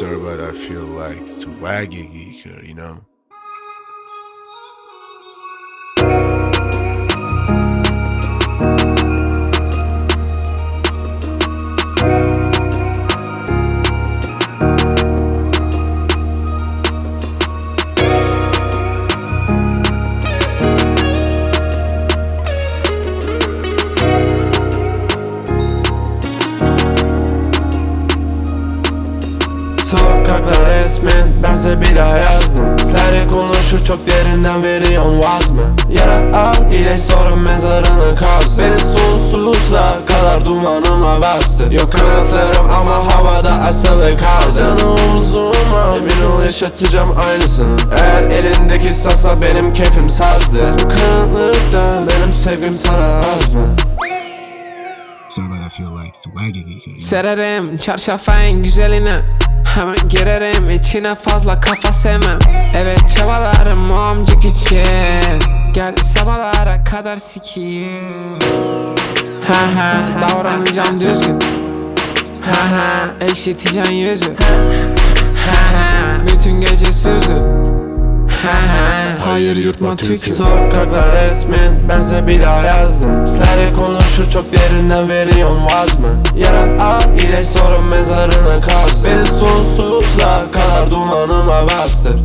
but I feel like swaggy geeker, you know? Sokaklar resmen. Bense bir daha yazdım. Sizlerle konuşur çok derinden veriyorsun vaz mı? Yara al ile sorun mezarını kaz. Beni sonsuzluğa kadar dumanıma bastı. Yok kanatlarım ama havada asılı kaldı. Canı omzuma emin ol yaşatacağım aynısını. Eğer elindeki sasa benim keyfim sazdı. Bu karanlıkta benim sevgim sana az mı? Sererim çarşafa en güzeline Hemen girerim içine fazla kafa sevmem. Evet çabalarım mumcuk için. Gel sabahlara kadar sikiyim. Ha ha davranacağım düzgün. Ha ha eşiteceğim yüzü. Ha ha bütün gece sözü Ha ha hayır yutma tükür Sokaklar resmen bense bir daha yazdım. Sizlerle konuşur çok derinden veriyorsun vaz mı? Yara al ile sorun mezarını kaz Beni sonsuzla kadar dumanıma bastır